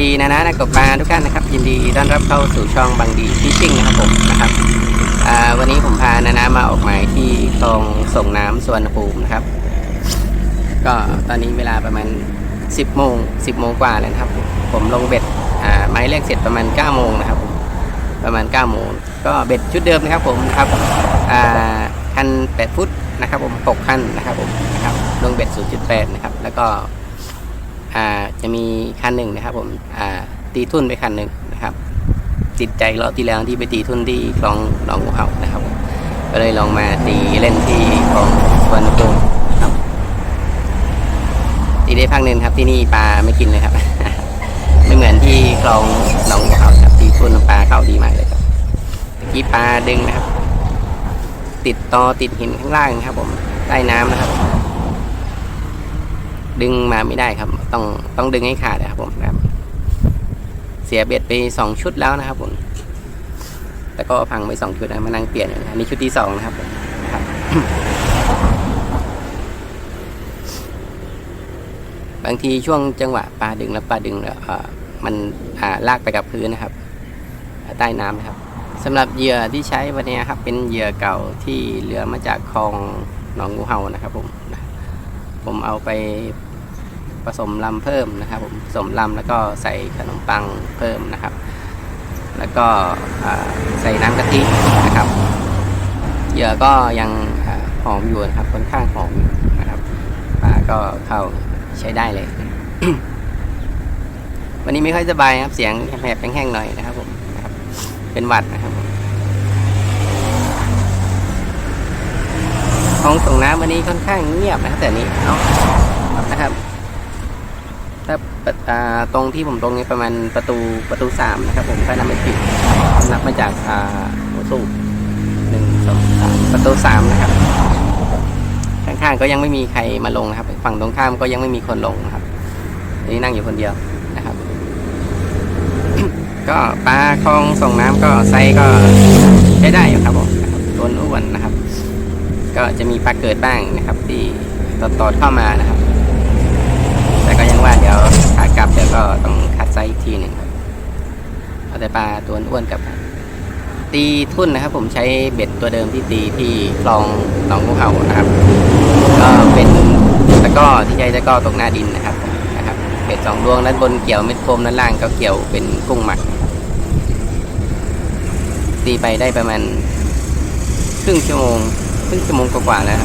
ดีนะนะนักตกปลาทุกท่านนะครับยินดีต้อนรับเข้าสู่ช่องบางดีฟิชชิ่งนะครับผมนะครับวันนี้ผมพานานะมาออกหมายที่คลองส่งน้ำสวรรณภูมินะครับ ก็ตอนนี้เวลาประมาณ 10โมง10โมงกว่าแล้วนะครับ ผมลงเบ็ดอ่าไม้แรกเสร็จประมาณ9โมงนะครับผมประมาณ9โมงก็เบ็ดชุดเดิมนะครับผมครับคัน8ฟุตนะครับผม6คันนะครับผมนะครับลงเบ็ด0.8นะครับแล้วก็ อ่าจะมีคันหนึ่งนะครับผมอ่าตีทุ่นไปคันหนึ่งนะครับจิตใจรอบที่แล้วที่ไปตีทุ่นที่คลองหนองงูเห่านะครับ ก็เลยลองมาตีเล่นที่คลองสวนภูมิครับ ตีได้พักหนึ่งครับที่นี่ปลาไม่กินเลยครับ ไม่เหมือนที่คลองหนองงูเห่าครับตีทุ่นปลาเข้าดีมากเลยครับเมื่อกี้ปลาดึงนะครับ ติดตอติดหินข้างล่างนะครับผมใต้น้ำนะครับ ดึงมาไม่ได้ครับ ต้องต้องดึงให้ขาดนะครับผมนะครับ เสียเบ็ดไปสองชุดแล้วนะครับผมแต่ก็พังไปสองชุดนะมานั่งเปลี่ยนอยู่นะอันนี่ชุดที่สองนะครับครับ บางทีช่วงจังหวะปลาดึงแล้วปลาดึงแล้วเออมันาลากไปกับพื้นนะครับ ใต้น้ำนะครับสำหรับเหยื่อที่ใช้วันนี้ครับ เป็นเหยื่อเก่าที่เหลือมาจากคลองหนองงูเห่านะครับ ผม ผมเอาไป ผสมลำเพิ่มนะครับผมผสมลำแล้วก็ใส่ขนมปังเพิ่มนะครับ แล้วก็ใส่น้ำกะทินะครับเหยื่อก็ยังหอมอยู่นะครับค่อนข้างหอมนะครับปลาก็เข้าใช้ได้เลย วันนี้ไม่ค่อยสบายครับเสียงแหบแห้งๆหน่อยนะครับผมนะครับ เป็นหวัดนะครับผมห้องส่งน้ำวันนี้ค่อนข้างเงียบนะครับแต่นี้เนาะนะครับ ตรงที่ผมตรงนี้ประมาณประตูประตูสามนะครับ ผมถ้านับไม่ผิดนับมาจากอ่าหัวสูบหนึ่งสองสามประตูสามนะครับ ข้างๆก็ยังไม่มีใครมาลงนะครับ ฝั่งตรงข้ามก็ยังไม่มีคนลงนะครับนนี้นั่งอยู่คนเดียวนะครับ ก็ปลาคลองส่งน้ำก็ไซส์ก็ใช้ได้อยู่ครับผมนะครับตัวอ้วนนะครับ ก็จะมีปลาเกิดบ้างนะครับ ที่ต่อๆเข้ามานะครับ แต่ก็ยังว่าเดี๋ยว ก็ต้องคัดไซส์อีกทีหนึ่งครับเอาแต่ปลาตัวอ้วนกับตีทุ่นนะครับ ผมใช้เบ็ดตัวเดิมที่ตีที่คลองหนองงูเห่านะครับ ก็เป็นตะก้อที่ใช้ตะก้อตกหน้าดินนะครับนะครับเบ็ดสองดวงด้านบนเกี่ยวเม็ดโฟมด้านล่างก็เกี่ยวเป็นกุ้งหมัก ตีไปได้ประมาณครึ่งชั่วโมงครึ่งชั่วโมงกว่าๆแล้ว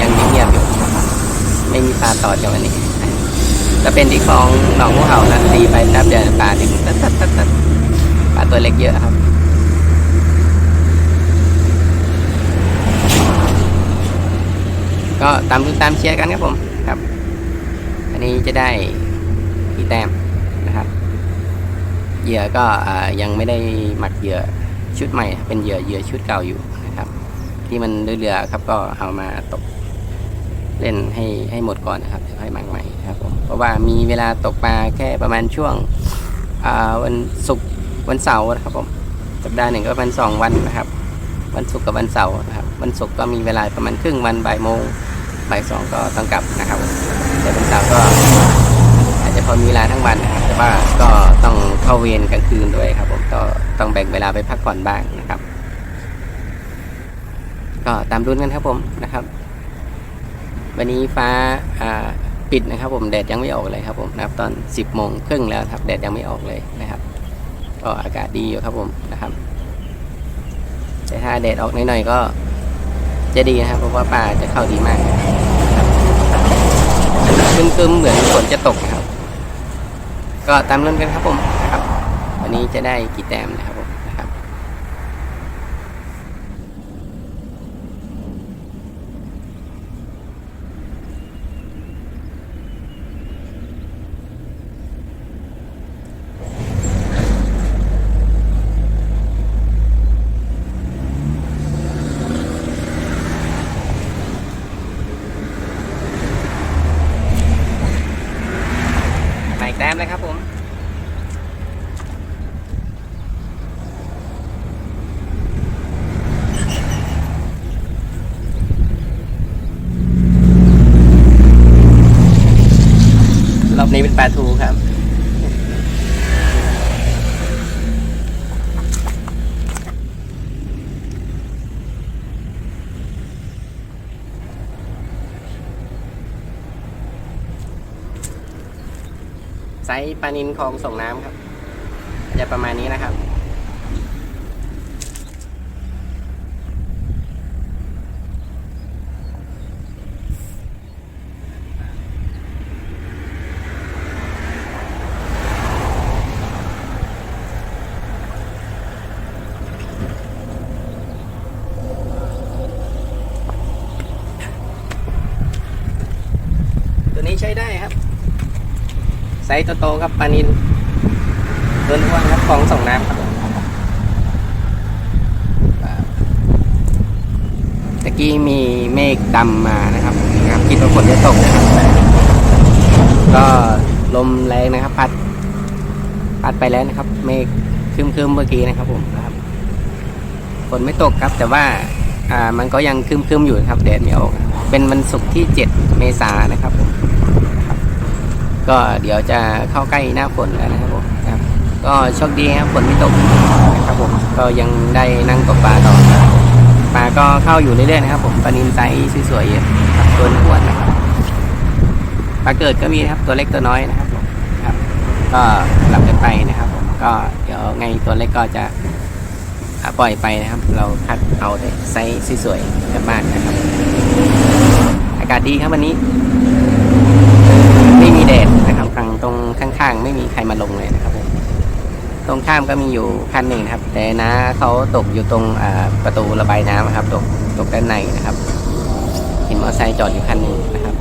ยังเงียบๆอยู่ ไม่มีปลาต่อจากวันนี้ ก็เป็นที่คลองหนองงูเห่านะตีไปแป๊บเดียวปลาดึงตัดตัดตัดตัดปลาตัวเล็กเยอะครับก็ตามดูตามเชียร์กันครับผมครับ อันนี้จะได้กี่แต้มนะครับ เหยื่อก็ยังไม่ได้หมักเหยื่อชุดใหม่ เป็นเหยื่อเหยื่อชุดเก่าอยู่นะครับ ที่มันเรือๆครับก็เอามาตก เล่นให้ให้หมดก่อนนะครับเดี๋ยวค่อยมักใหม่นะครับผมเพราะว่ามีเวลาตกปลาแค่ประมาณช่วงวันศุกร์วันเสาร์นะครับผมสัปดาห์หนึ่งก็ประมาณสองวันนะครับ วันศุกร์กับวันเสาร์นะครับวันศุกร์ก็มีเวลาประมาณครึ่งวันบ่ายโมงบ่ายสองก็ต้องกลับนะครับแต่วันเสาร์ก็อาจจะพอมีเวลาทั้งวันนะครับแต่ว่าก็ต้องเข้าเวรกลางคืนด้วยครับผมก็ต้องแบ่งเวลาไปพักผ่อนบ้างนะครับ ก็ตามรุ่นกันครับผมนะครับ วันนี้ฟ้าปิดนะครับผมแดดยังไม่ออกเลยครับผมนะครับตอน 10โมงครึ่งแล้วครับแดดยังไม่ออกเลยนะครับก็อากาศดีอยู่ครับผมนะครับ แต่ถ้าแดดออกหน่อยๆก็จะดีนะครับ เพราะว่าปลาจะเข้าดีมากคึมๆเหมือนฝนจะตกนะครับ ก็ตามรุ่นกันครับผมนะครับ วันนี้จะได้กี่แต้มนะครับผมนะครับ มาอีกแต้มเลยครับผม ไซส์ปลานินคลองส่งน้ำครับ จะประมาณนี้นะครับ ตัวนี้ใช้ได้ครับ ไซส์โตๆครับปลานินตัวอ้วนครับของส่งน้ำครับตะกี้มีเมฆดำมานะครับนะครับคิดว่าฝนจะตกนะครับ ก็ลมแรงนะครับ พัด พัดไปแล้วนะครับ เมฆคึมๆเมื่อกี้นะครับผมนะครับฝนไม่ตกครับ แต่ว่าอ่ามันก็ยังคึมๆอยู่นะครับแดดไม่ออก เป็นวันศุกร์ที่ 7 เมษายนนะครับผมนะครับ ก็เดี๋ยวจะเข้าใกล้หน้าฝนแล้วนะครับผมครับก็โชคดีครับฝนไม่ตกนะครับผมก็ยังได้นั่งตกปลาต่อปลาก็เข้าอยู่เรื่อยๆนะครับ ผมปลานินไซส์สวยๆครับตัวอ้วนนะครับปลาเกิดก็มีนะครับตัวเล็กตัวน้อยนะครับผมครับ ก็สลับกันไปนะครับผมก็เดี๋ยวไงตัวเล็กก็จะอะปล่อยไปนะครับ เราคัดเอาแต่ไซส์สวยๆกันมากนะครับ อากาศดีครับวันนี้ ไม่มีแดด ข้างๆ ไม่มีใครมาลงเลยนะครับผมตรงข้ามก็มีอยู่คันหนึ่งครับ แต่นะเขาตกอยู่ตรงประตูระบายน้ำนะครับ ตกตกด้านในนะครับ เห็นมอเตอร์ไซค์จอดอยู่คันหนึ่งนะครับ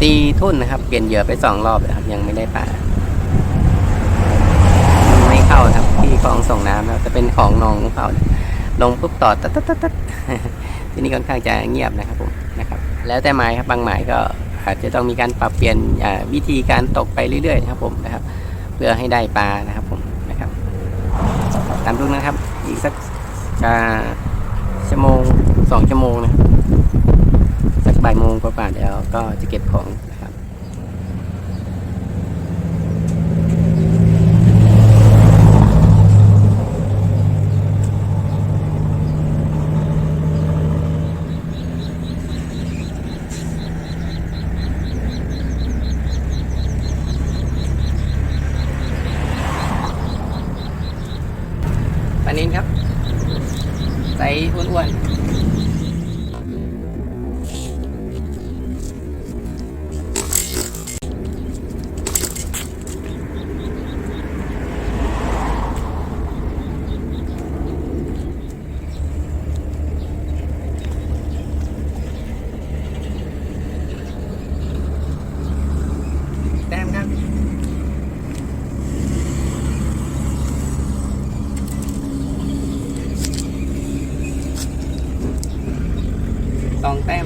ตีทุ่นนะครับ เปลี่ยนเหยื่อไปสองรอบแล้วครับ ยังไม่ได้ปลาไม่เข้าครับที่คลองส่งน้ำนะครับจะเป็นของนองของเขาลงปุ๊บต่อตัดตัดตัดที่นี่ค่อนข้างจะเงียบนะครับผมนะครับ แล้วแต่หมายครับบางหมายก็ อาจจะต้องมีการปรับเปลี่ยนวิธีการตกไปเรื่อยๆนะครับผมนะครับ เพื่อให้ได้ปลานะครับผมนะครับตามทุกนะครับ อีกสักชั่วโมงสองชั่วโมงนะสักบ่ายโมงกว่าๆเดี๋ยวก็จะเก็บของ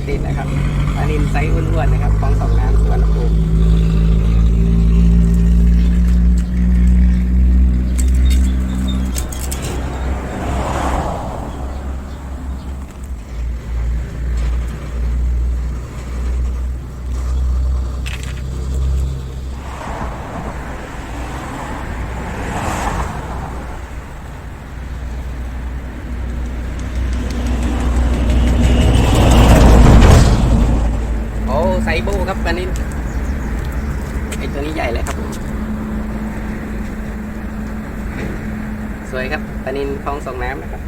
สองแต้มติดนะครับปลานินไซส์อ้วนๆนะครับของสองน้ำสวนภูมิโอ้ไซส์บูครับปลานินไอตัวนี้ใหญ่เลยครับผมสวยครับ ปลานินคลองส่งน้ำนะครับ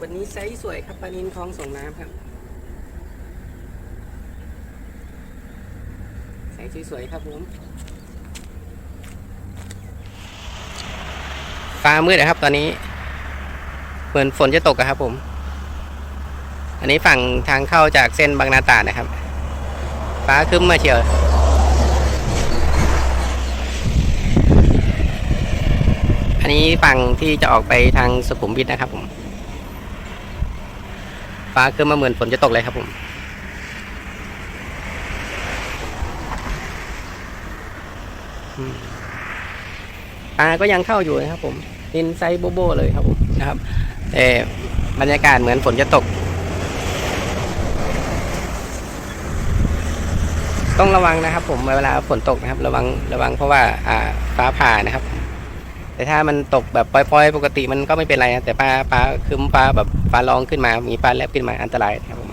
วันนี้ไซส์สวยครับปลานินคลองส่งน้ำครับ ไซส์สวยๆครับผมฟ้ามืดนะครับ ตอนนี้ เหมือนฝนจะตกอะครับผม อันนี้ฝั่งทางเข้าจากเส้นบางนาตราดนะครับ ฟ้าคึ้มมาเชียวอันนี้ฝั่งที่จะออกไปทางสุขุมวิทนะครับผม ฟ้าคือมาเหมือนฝนจะตกเลยครับผม อืม ปลาก็ยังเข้าอยู่นะครับ ผมนินไซโบโบเลยครับผมนะครับแต่บรรยากาศเหมือนฝนจะตก ต้องระวังนะครับ ผมเวลาฝนตกนะครับ ระวังระวังเพราะว่าอ่าฟ้าผ่านะครับ แต่ถ้ามันตกแบบปล่อยๆ ปกติมันก็ไม่เป็นไรนะแต่ปลาปลาคือปลาแบบฟ้าร้องขึ้นมา มีปลาแลบขึ้นมาอันตรายนะครับผม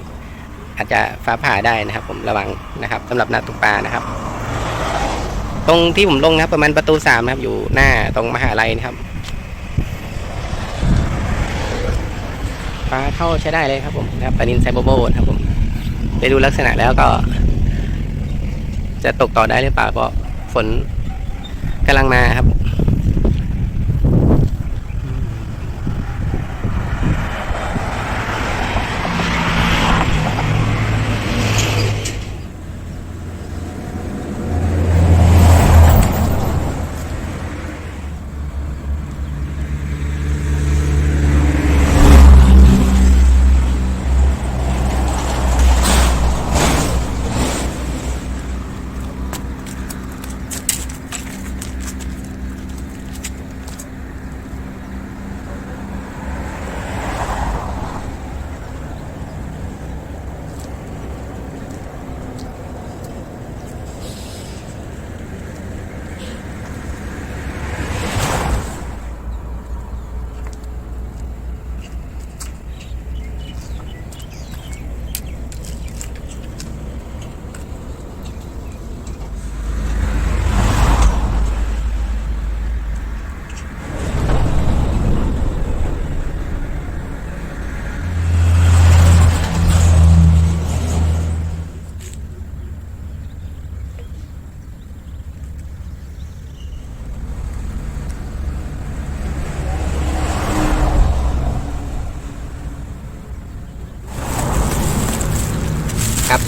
อาจจะฟ้าผ่าได้นะครับ ผมระวังนะครับสำหรับนักตกปลานะครับ ตรงที่ผมลงนะครับ ประมาณประตูสามนะครับ อยู่หน้าตรงมหาลัยนะครับปลาเข้าใช้ได้เลยครับผมนะครับปลานินไซโบโบนะครับผมไปดูลักษณะแล้วก็ จะตกต่อได้หรือเปล่าเพราะฝนกำลังมาครับ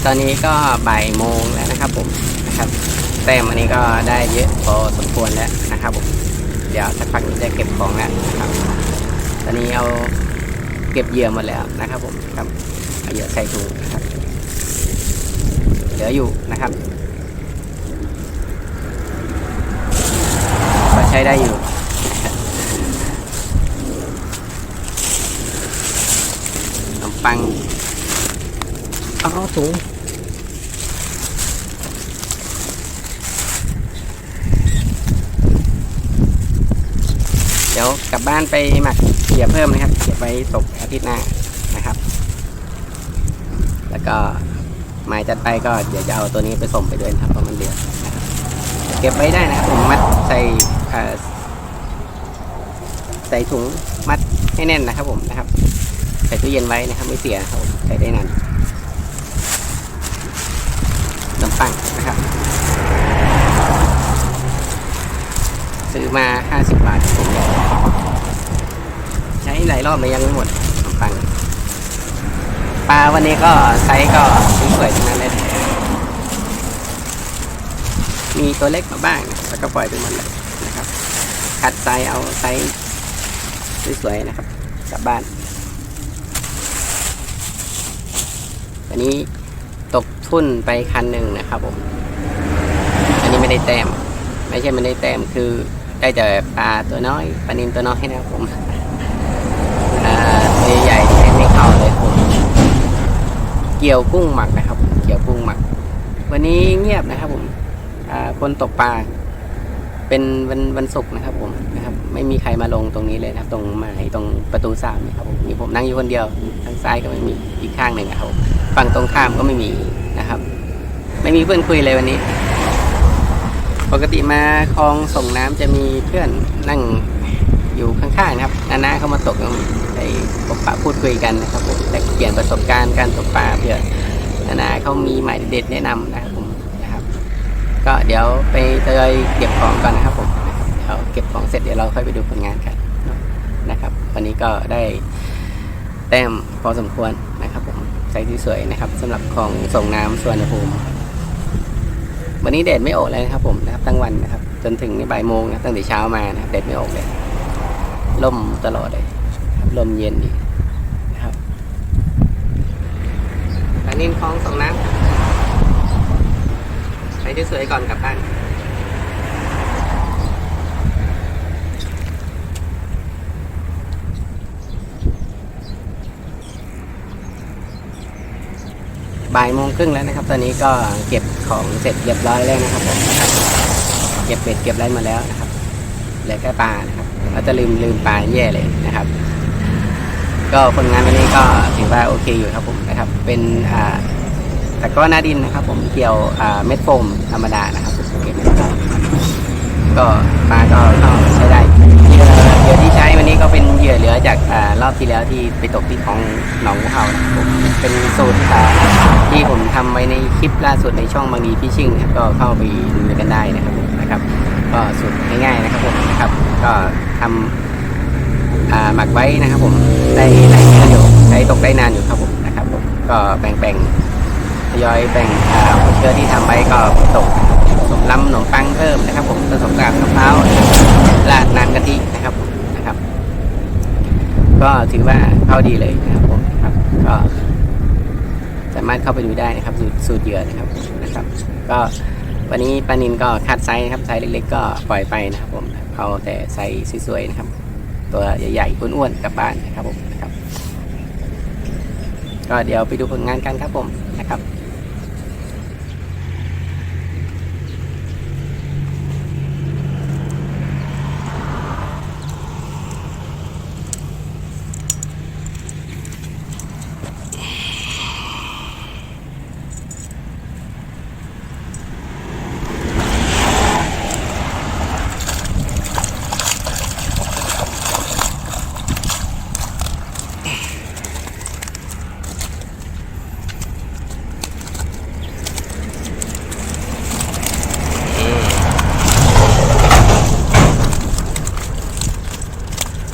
ตอนนี้ก็บ่ายโมงแล้วนะครับผมนะครับแต้มอันนี้ก็ได้เยอะพอสมควรแล้วนะครับผมเดี๋ยวสักพักจะเก็บของแล้วนะครับ ตอนนี้เอาเก็บเหยื่อหมดแล้วนะครับผมครับเอาเหยื่อใส่ถุงนะครับเหลืออยู่นะครับก็ใช้ได้อยู่ปัง เอาถุงเดี๋ยวกลับบ้านไปหมักเกี่ยเพิ่มนะครับ เก็บไว้ตกอาทิตย์หน้านะครับ แล้วก็หมายจัดไปก็เดี๋ยวจะเอาตัวนี้ไปส่งไปด้วยนะครับเพราะมันเดือดนะครับเก็บไว้ได้นะครับผมมัดใส่ใส่ถุงมัดให้แน่นนะครับผมนะครับ ใส่ตู้เย็นไว้นะครับ ไม่เสียครับใช้ได้นาน ขนมปังนะครับ ซื้อมา 50 บาทผมใหญ่ใช้หลายรอบเลยยังไม่หมดขนมปังปลาวันนี้ก็ไซส์ก็สวยๆทั้งนั้นเลยมีตัวเล็กมาบ้าง แล้วก็ปล่อยไปหมดเลยนะครับ คัดไซส์เอาไซส์สวยๆนะครับ กลับบ้านวันนี้ ตกทุ่นไปคันหนึ่งนะครับผม อันนี้ไม่ได้แต้ม ไม่ใช่ไม่ได้แต้มคือได้แต่ปลาตัวน้อยปลานิลตัวน้อยนะครับผมอ่าตัวใหญ่ไม่เข้าเลยผม เกี่ยวกุ้งหมักนะครับ เกี่ยวกุ้งหมัก วันนี้เงียบนะครับผมอ่าคนตกปลา เป็นวันวันศุกร์นะครับผมนะครับไม่มีใครมาลงตรงนี้เลยนะครับ ตรงหมายตรงประตูสามนี่ครับผมมีผมนั่งอยู่คนเดียวทางซ้ายก็ไม่มีอีกข้างหนึ่งครับฝั่งตรงข้ามก็ไม่มีนะครับ ไม่มีเพื่อนคุยเลยวันนี้ ปกติมาคลองส่งน้ำจะมีเพื่อนนั่งอยู่ข้างๆนะครับนาๆเขามาตกได้พบปะพูดคุยกันนะครับผมแต่เปลี่ยนประสบการณ์การตกปลาเพื่อนาๆเขามีหมายเด็ดแนะนำนะครับผมนะครับ ก็เดี๋ยวไปเตยเก็บของก่อนนะครับผมเดี๋ยวเก็บของเสร็จเดี๋ยวเราค่อยไปดูผลงานกันนะครับวันนี้ก็ได้แต้มพอสมควรนะครับผมไซส์ที่สวยนะครับสำหรับของส่งน้ำสวนภูมิวันนี้แดดไม่ออกเลยนะครับผมนะครับทั้งวันนะครับ จนถึงบ่ายโมงนะตั้งแต่เช้ามานะครับแดดไม่ออกเลยลมตลอดเลยครับลมเย็นดีนะครับอันนี้คลองส่งน้ำ ใช้สวยๆก่อนกลับบ้านบ่ายโมงครึ่งแล้วนะครับ ตอนนี้ก็เก็บของเสร็จเรียบร้อยแล้วนะครับผมเก็บเป็ดเก็บอะไรมาแล้วนะครับเหลือแค่ปลานะครับเราจะลืมลืมปลาแย่เลยนะครับ ก็คนงานวันนี้ก็ถือว่าโอเคอยู่ครับผมนะครับ เป็นอ่า แต่ก็หน้าดินนะครับ ผมเกี่ยวเม็ดโฟมธรรมดานะครับก็บเม็ดโฟมก็ปลาก็เข้าใช้ได้เหยื่อที่ใช้วันนี้ก็เป็นเหยื่อเหลือจากรอบที่แล้วที่ไปตกที่ของหนองเห่านะผมเป็นสูตรที่ผมทำไว้ในคลิปล่าสุดในช่องบางดีพิชิ่งนครับก็เข้าไปดูกันได้นะครับผมนะครับก็สูตรง่ายๆนะครับผมนะครับก็ทำอ่าหมักไว้นะครับ ผมได้หลายเดือนอยู่ใช้ตกได้นานอยู่ครับผมนะครับผมก็แบ่งๆ ทยอยแบ่งอ่าวเชื้อที่ทำไว้ก็ตกผสมล้ำขนมปังเพิ่มนะครับ ผมผสมกับมะพร้าวราดน้ำกะทินะครับนะครับ ก็ถือว่าเข้าดีเลยนะครับผมครับก็สามารถเข้าไปดูได้นะครับ สูตรเหยื่อนะครับนะครับ ก็วันนี้ปานินก็คัดไซส์นะครับไซส์เล็กๆ ก็ปล่อยไปนะครับผมเอาแต่ไซส์สวยๆนะครับ ตัวใหญ่ๆอ้วนๆกลับบ้านนะครับผมนะครับ ก็เดี๋ยวไปดูผลงานกันครับผมนะครับ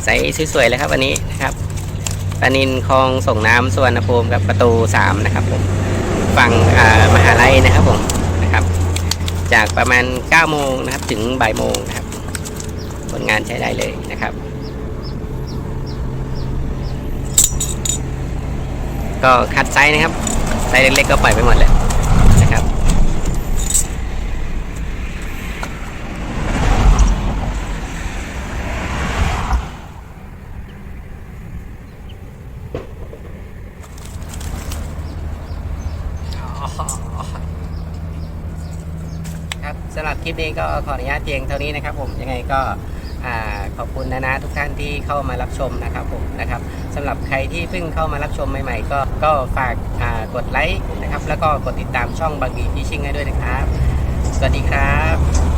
ใสวยๆเลยครับวันนี้นะครับปานินคลองส่งน้ำสวรรณภูมิกับประตูสามนะครับผมฝั่งมหาลัยนะครับผมนะครับ จากประมาณ9โมงนะครับถึงบ่ายโมงนะครับ ผลงานใช้ได้เลยนะครับ ก็คัดไซส์นะครับไซส์เล็กๆก็ปล่อยไปหมดเลยนะครับ ครับสำหรับค ลิปนี้ก็ขออนุญาตเพียงเท่านี้นะครับผมยังไงก็ขอบคุณนะนะทุกท่านที่เข้ามารับชมนะครับผมนะครับสำหรับใครที่เพิ่งเข้ามารับชมใหม่ๆ ก็ก็ฝากกดไลค์นะครับ แล้วก็กดติดตามช่องบางกีพีชิงให้ด้วยนะครับ สวัสดีครับ